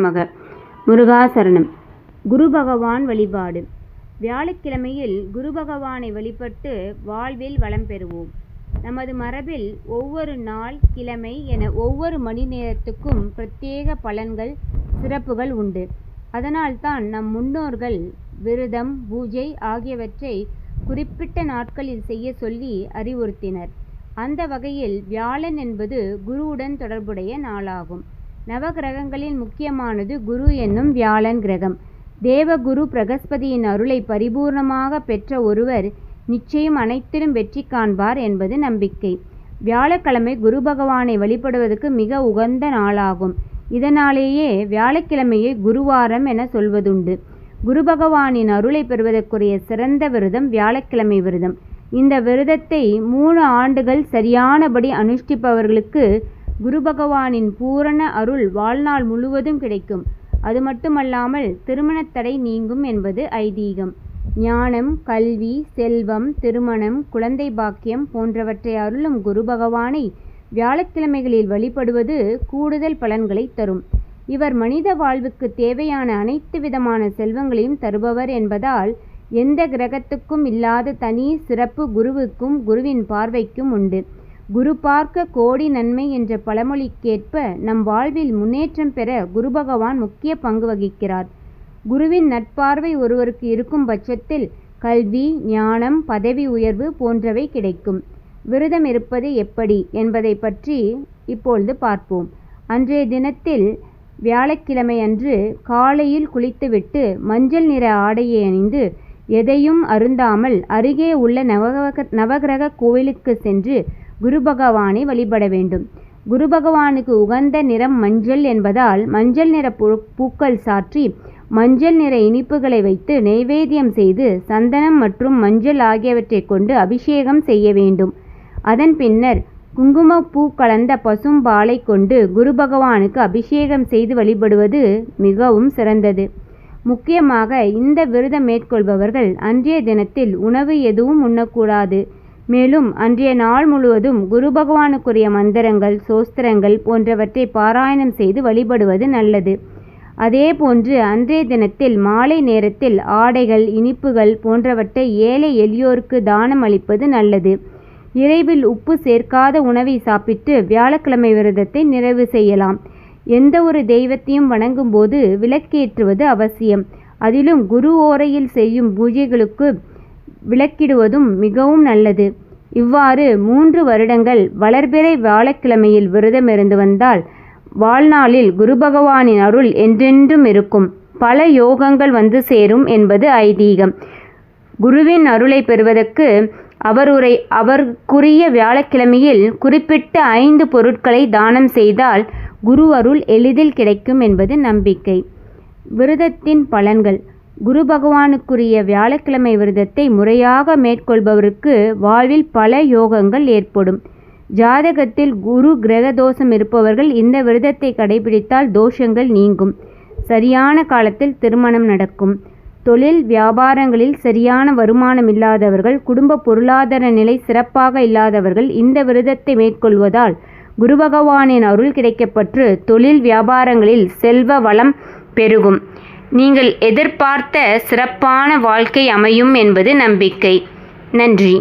மக. முருகாசரணம். குரு பகவான் வழிபாடு. வியாழக்கிழமையில் குரு பகவானை வழிபட்டு வாழ்வில் வளம் பெறுவோம். நமது மரபில் ஒவ்வொரு நாள் கிழமை என ஒவ்வொரு மணி நேரத்துக்கும் பிரத்யேக பலன்கள் சிறப்புகள் உண்டு. அதனால்தான் நம் முன்னோர்கள் விரதம் பூஜை ஆகியவற்றை குறிப்பிட்ட நாட்களில் செய்ய சொல்லி அறிவுறுத்தினர். அந்த வகையில் வியாழன் என்பது குருவுடன் தொடர்புடைய நாளாகும். நவகிரகங்களில் முக்கியமானது குரு என்னும் வியாழன் கிரகம். தேவகுரு பிரகஸ்பதியின் அருளை பரிபூர்ணமாக பெற்ற ஒருவர் நிச்சயம் அனைத்திலும் வெற்றி காண்பார் என்பது நம்பிக்கை. வியாழக்கிழமை குரு பகவானை வழிபடுவதற்கு மிக உகந்த நாளாகும். இதனாலேயே வியாழக்கிழமையை குருவாரம் என சொல்வதுண்டு. குரு பகவானின் அருளை பெறுவதற்குரிய சிறந்த விரதம் வியாழக்கிழமை விரதம். இந்த விரதத்தை மூணு ஆண்டுகள் சரியானபடி அனுஷ்டிப்பவர்களுக்கு குரு பகவானின் பூரண அருள் வாழ்நாள் முழுவதும் கிடைக்கும். அது மட்டுமல்லாமல் திருமணத்தடை நீங்கும் என்பது ஐதீகம். ஞானம் கல்வி செல்வம் திருமணம் குழந்தை பாக்கியம் போன்றவற்றை அருளும் குரு பகவானை வியாழக்கிழமைகளில் வழிபடுவது கூடுதல் பலன்களை தரும். இவர் மனித வாழ்வுக்கு தேவையான அனைத்து விதமான செல்வங்களையும் தருபவர் என்பதால் எந்த கிரகத்துக்கும் இல்லாத தனி சிறப்பு குருவுக்கும் குருவின் பார்வைக்கும் உண்டு. குரு பார்க்க கோடி நன்மை என்ற பழமொழிக்கேற்ப நம் வாழ்வில் முன்னேற்றம் பெற குரு பகவான் முக்கிய பங்கு வகிக்கிறார். குருவின் நட்பார்வை ஒருவருக்கு இருக்கும் பட்சத்தில் கல்வி ஞானம் பதவி உயர்வு போன்றவை கிடைக்கும். விரதம் இருப்பது எப்படி என்பதை பற்றி இப்பொழுது பார்ப்போம். அன்றைய தினத்தில் வியாழக்கிழமை அன்று காலையில் குளித்துவிட்டு மஞ்சள் நிற ஆடையை அணிந்து எதையும் அருந்தாமல் அருகே உள்ள நவக நவகிரக கோவிலுக்கு சென்று குரு பகவானை வழிபட வேண்டும். குரு பகவானுக்கு உகந்த நிறம் மஞ்சள் என்பதால் மஞ்சள் நிற பூக்கள் சாற்றி மஞ்சள் நிற இனிப்புகளை வைத்து நெய்வேத்தியம் செய்து சந்தனம் மற்றும் மஞ்சள் ஆகியவற்றை கொண்டு அபிஷேகம் செய்ய வேண்டும். அதன் பின்னர் குங்குமப்பூ கலந்த பசும்பாலை கொண்டு குரு பகவானுக்கு அபிஷேகம் செய்து வழிபடுவது மிகவும் சிறந்தது. முக்கியமாக இந்த விரதம் மேற்கொள்பவர்கள் அன்றைய தினத்தில் உணவு எதுவும் உண்ணக்கூடாது. மேலும் அன்றைய நாள் முழுவதும் குரு பகவானுக்குரிய மந்திரங்கள் சோஸ்திரங்கள் போன்றவற்றை பாராயணம் செய்து வழிபடுவது நல்லது. அதேபோன்று அன்றைய தினத்தில் மாலை நேரத்தில் ஆடைகள் இனிப்புகள் போன்றவற்றை ஏழை எளியோருக்கு தானம் அளிப்பது நல்லது. இரவில் உப்பு சேர்க்காத உணவை சாப்பிட்டு வியாழக்கிழமை விரதத்தை நிறைவு செய்யலாம். எந்த ஒரு தெய்வத்தையும் வணங்கும் போது விளக்கேற்றுவது அவசியம். அதிலும் குரு ஓரையில் செய்யும் பூஜைகளுக்கு விளக்கிடுவதும் மிகவும் நல்லது. இவ்வாறு மூன்று வருடங்கள் வளர்பிறை வியாழக்கிழமையில் விரதமிருந்து வந்தால் வாழ்நாளில் குரு பகவானின் அருள் என்றென்றும் இருக்கும். பல யோகங்கள் வந்து சேரும் என்பது ஐதீகம். குருவின் அருளை பெறுவதற்கு அவருரை அவருக்குரிய வியாழக்கிழமையில் குறிப்பிட்ட ஐந்து பொருட்களை தானம் செய்தால் குரு அருள் எளிதில் கிடைக்கும் என்பது நம்பிக்கை. விரதத்தின் பலன்கள். குரு பகவானுக்குரிய வியாழக்கிழமை விரதத்தை முறையாக மேற்கொள்பவருக்கு வாழ்வில் பல யோகங்கள் ஏற்படும். ஜாதகத்தில் குரு கிரக தோஷம் இருப்பவர்கள் இந்த விரதத்தை கடைபிடித்தால் தோஷங்கள் நீங்கும். சரியான காலத்தில் திருமணம் நடக்கும். தொழில் வியாபாரங்களில் சரியான வருமானம் இல்லாதவர்கள் குடும்ப பொருளாதார நிலை சிறப்பாக இல்லாதவர்கள் இந்த விரதத்தை மேற்கொள்வதால் குரு பகவானின் அருள் கிடைக்கப்பட்டு தொழில் வியாபாரங்களில் செல்வ வளம் பெருகும். நீங்கள் எதிர்பார்த்த சிறப்பான வாழ்க்கை அமையும் என்பது நம்பிக்கை. நன்றி.